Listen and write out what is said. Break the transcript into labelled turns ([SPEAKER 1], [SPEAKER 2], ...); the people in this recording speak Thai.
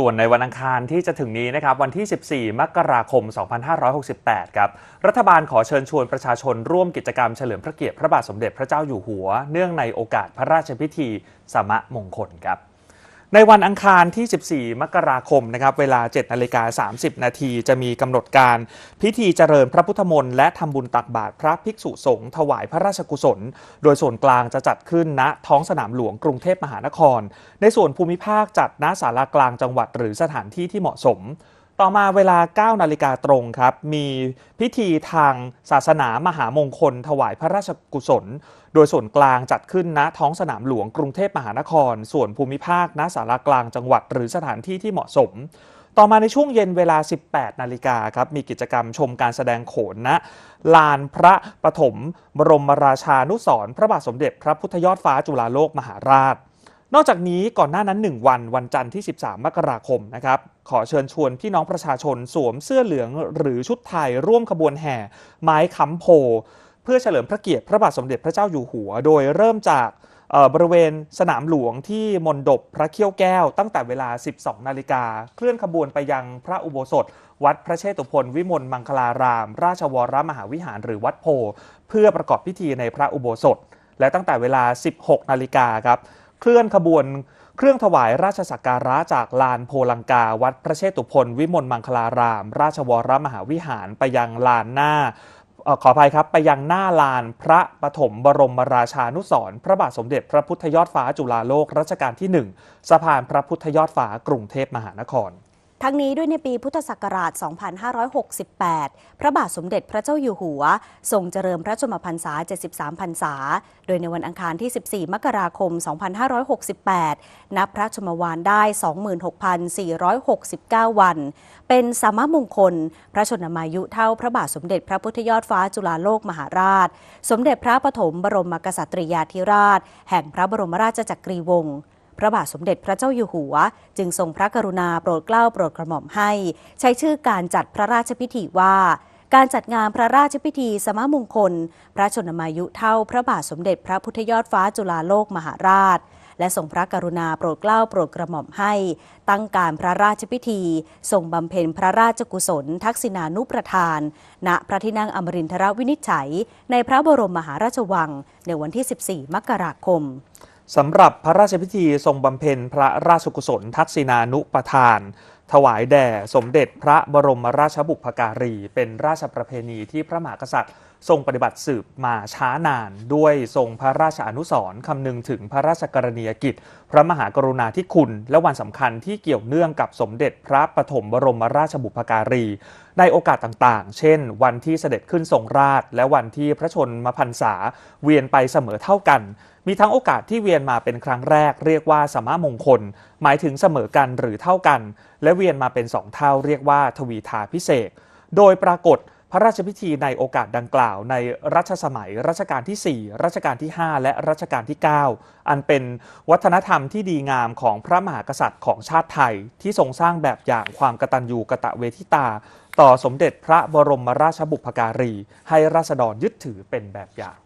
[SPEAKER 1] ส่วนในวันอังคารที่จะถึงนี้นะครับวันที่ 14 มกราคม 2568 ครับ รัฐบาลขอเชิญชวนประชาชนร่วมกิจกรรมเฉลิมพระเกียรติพระบาทสมเด็จพระเจ้าอยู่หัว เนื่องในโอกาสพระราชพิธีสมะมงคลครับ ในวันอังคารที่ 14 มกราคมนะครับเวลา 7นาฬิกา30 นาทีจะมีกำหนดการพิธีเจริญพระพุทธมนต์และทำบุญตักบาตรพระภิกษุสงฆ์ถวายพระราชกุศล โดยส่วนกลางจะจัดขึ้นณท้องสนามหลวงกรุงเทพมหานคร ในส่วนภูมิภาคจัดณศาลากลางจังหวัดหรือสถานที่ที่เหมาะสม ต่อมาเวลา 9 นาฬิกาตรงครับ มีพิธีทางศาสนามหามงคล ถวายพระราชกุศล โดยส่วนกลางจัดขึ้นณท้องสนามหลวงกรุงเทพมหานคร ส่วนภูมิภาคณศาลากลางจังหวัดหรือสถานที่ที่เหมาะสม ต่อมาในช่วงเย็นเวลา 18 นาฬิกาครับ มีกิจกรรมชมการแสดงโขนณลานพระปฐมบรมราชานุสรพระบาทสมเด็จพระพุทธยอดฟ้าจุฬาโลกมหาราช นอกจากนี้ก่อนหน้านั้น 1 วันวันจันทร์ที่ 13 มกราคมนะครับขอเชิญชวนพี่น้องประชาชนสวมเสื้อเหลืองหรือชุดไทยร่วมขบวนแห่ ไม้ค้ำโพ เพื่อเฉลิมพระเกียรติพระบาทสมเด็จพระเจ้าอยู่หัว โดยเริ่มจากบริเวณสนามหลวงที่มณฑปพระเขี้ยวแก้วตั้งแต่เวลา 12 นาฬิกา เคลื่อนขบวนไปยังพระอุโบสถ วัดพระเชตุพนวิมลมังคลาราม ราชวรมหาวิหารหรือวัดโพ เพื่อประกอบพิธีในพระอุโบสถ และตั้งแต่เวลา 16 นาฬิกาครับ เคลื่อนขบวนเครื่องถวายราชสักการะจากลานโพลังกา วัดพระเชตุพนวิมลมังคลาราม ราชวรมหาวิหารไปยังลานหน้าออขออภัยครับ ไปยังหน้าลานพระปฐมบรมราชานุสรพระบาทสมเด็จพระพุทธยอดฟ้าจุฬาโลกรัชกาลที่ 1สะพานพระพุทธยอดฟ้ากรุงเทพมหานคร
[SPEAKER 2] ทั้งนี้ด้วยในปีพุทธศักราช 2568 พระบาทสมเด็จพระเจ้าอยู่หัว ทรงเจริญพระชนมพรรษา 73 พรรษา โดยในวันอังคารที่ 14 มกราคม 2568 นับพระชนมวานได้ 26,469 วัน เป็นสามมงคล พระชนมายุเท่าพระบาทสมเด็จพระพุทธยอดฟ้าจุฬาโลกมหาราช สมเด็จพระปฐมบรมกษัตริยาธิราช แห่งพระบรมราชจักรีวงศ์ พระบาทสมเด็จพระเจ้าอยู่หัว จึงทรงพระกรุณาโปรดเกล้าโปรดกระหม่อมให้ ใช้ชื่อการจัดพระราชพิธีว่า การจัดงานพระราชพิธีสมมงคล พระชนมายุเท่าพระบาทสมเด็จพระพุทธยอดฟ้าจุฬาโลกมหาราชและทรงพระกรุณาโปรดเกล้าโปรดกระหม่อมให้ ตั้งการพระราชพิธีทรงบำเพ็ญพระราชกุศล ทักษิณานุประทาน ณพระที่นั่งอมรินทรวินิจฉัย ในพระบรมมหาราชวัง ในวันที่ 14 มกราคม
[SPEAKER 1] สำหรับพระราชพิธีทรงบำเพ็ญพระราชกุศลทักษิณานุปทาน ถวายแด่สมเด็จพระบรมราชบุพการี เป็นราชประเพณีที่พระมหากษัตริย์ ทรงปฏิบัติสืบมาช้านาน ด้วยทรงพระราชอนุสรณ์คำนึงถึงพระราชกรณียกิจ พระมหากรุณาธิคุณ และวันสำคัญที่เกี่ยวเนื่องกับสมเด็จพระปฐมบรมราชบุพการี ในโอกาสต่างๆ เช่น วันที่เสด็จขึ้นทรงราช และวันที่พระชนมพรรษาเวียนไปเสมอเท่ากันมีทั้งโอกาสที่เวียนมาเป็นครั้งแรก เรียกว่าสมามงคล หมายถึงเสมอกันหรือเท่ากัน และเวียนมาเป็นสองเท่าเรียกว่าทวีทาพิเศษ โดยปรากฏพระราชพิธีในโอกาสดังกล่าวในรัชสมัยรัชกาลที่ 4 รัชกาลที่ 5 และรัชกาลที่ 9 อันเป็นวัฒนธรรมที่ดีงามของพระมหากษัตริย์ของชาติไทย ที่ทรงสร้างแบบอย่างความกตัญญูกะตะเวทิตา ต่อสมเด็จพระบรมราชบุพการี ให้ราษฎรยึดถือเป็นแบบอย่าง